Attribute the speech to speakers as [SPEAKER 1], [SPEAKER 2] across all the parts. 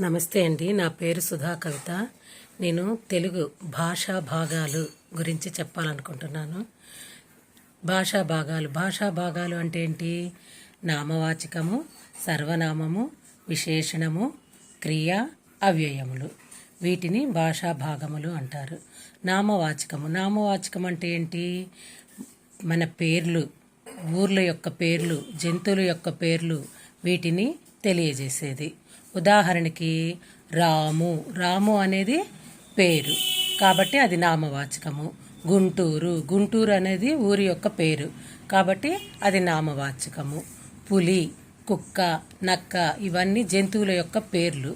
[SPEAKER 1] నమస్తే అండి. నా పేరు సుధా కవిత. నేను తెలుగు భాషా భాగాలు గురించి చెప్పాలనుకుంటున్నాను. భాషా భాగాలు. భాషా భాగాలు అంటే ఏంటి? నామవాచకము సర్వనామము విశేషణము క్రియ అవ్యయములు. వీటిని భాషా భాగములు అంటారు. నామవాచకము. నామవాచకం అంటే ఏంటి? మన పేర్లు ఊర్ల యొక్క పేర్లు జంతువుల యొక్క పేర్లు వీటిని తెలియజేసేది. ఉదాహరణకి రాము. రాము అనేది పేరు. కాబట్టి అది నామవాచకము. గుంటూరు. గుంటూరు అనేది ఊరి యొక్క పేరు. కాబట్టి అది నామవాచకము. పులి కుక్క నక్క ఇవన్నీ జంతువుల యొక్క పేర్లు.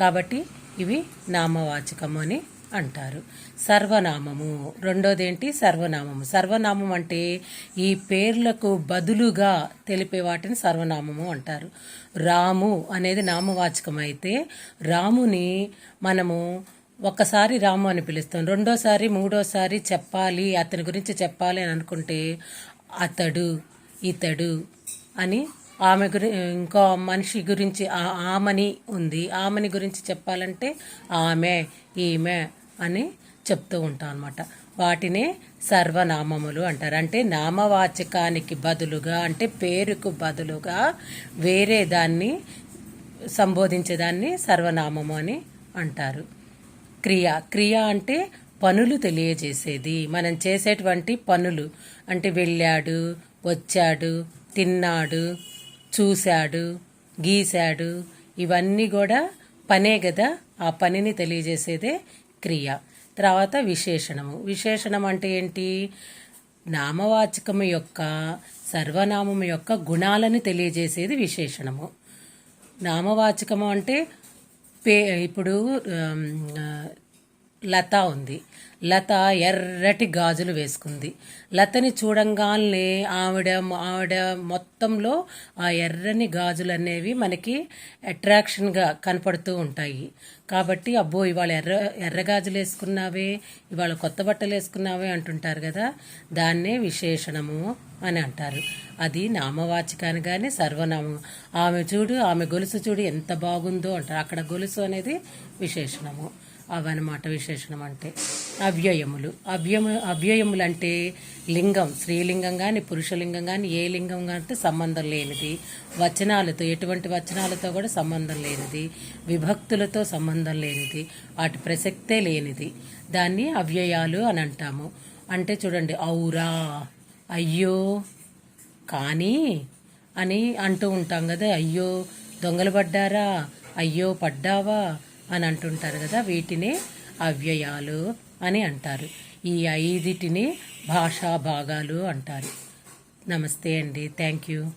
[SPEAKER 1] కాబట్టి ఇవి నామవాచకము అని అంటారు. సర్వనామము. రెండోది ఏంటి సర్వనామము. సర్వనామం అంటే ఈ పేర్లకు బదులుగా తెలిపే వాటిని సర్వనామము అంటారు. రాము అనేది నామవాచకం అయితే రాముని మనము ఒక్కసారి రాము అని పిలుస్తాం. రెండోసారి మూడోసారి చెప్పాలి అతని గురించి చెప్పాలి అని అనుకుంటే అతడు ఇతడు అని ఆమె గురి ఇంకో మనిషి గురించి ఆమెని ఉంది. ఆమెని గురించి చెప్పాలంటే ఆమె ఈమె అని చెప్తూ ఉంటాం అనమాట వాటినే సర్వనామములు అంటారు. అంటే నామవాచకానికి బదులుగా అంటే పేరుకు బదులుగా వేరే దాన్ని సంబోధించేదాన్ని సర్వనామము అని అంటారు. క్రియ క్రియ అంటే పనులు తెలియజేసేది. మనం చేసేటువంటి పనులు అంటే వెళ్ళాడు వచ్చాడు తిన్నాడు చూశాడు గీశాడు ఇవన్నీ కూడా పనే కదా ఆ పనిని తెలియజేసేదే క్రియ. తర్వాత విశేషణము. విశేషణం అంటే ఏంటి? నామవాచకము యొక్క సర్వనామము యొక్క గుణాలను తెలియజేసేది విశేషణము. నామవాచకము అంటే పే ఇప్పుడు లత ఉంది. లత ఎర్రటి గాజులు వేసుకుంది. లతని చూడంగానే ఆవిడ ఆవిడ మొత్తంలో ఆ ఎర్రని గాజులు అనేవి మనకి అట్రాక్షన్గా కనపడుతూ ఉంటాయి. కాబట్టి అబ్బో ఇవాళ ఎర్ర ఎర్ర గాజులు వేసుకున్నావే ఇవాళ కొత్త బట్టలు వేసుకున్నావే అంటుంటారు కదా దాన్నే విశేషణము అని అంటారు. అది నామవాచకాన్ని కానీ సర్వనామం. ఆమె చూడు ఆమె గొలుసు చూడు ఎంత బాగుందో అంటారు. అక్కడ గొలుసు అనేది విశేషణము. అవన్నమాట విశేషణం అంటే అవ్యయములు. అవ్యము అవ్యయములు అంటే లింగం స్త్రీలింగం కానీ పురుషలింగం కానీ ఏ లింగం కానీ సంబంధం లేనిది. వచనాలతో ఎటువంటి వచనాలతో కూడా సంబంధం లేనిది. విభక్తులతో సంబంధం లేనిది. వాటి ప్రసక్తే లేనిది. దాన్ని అవ్యయాలు అని అంటాము. అంటే చూడండి ఔరా అయ్యో కానీ అని అంటూ ఉంటాం కదా. అయ్యో దొంగలు పడ్డారా? అయ్యో పడ్డావా? అని అంటుంటారు కదా వీటినే అవ్యయాలు అని అంటారు. ఈ ఐదిటిని భాషా భాగాలు అంటారు. నమస్తే అండి. Thank you.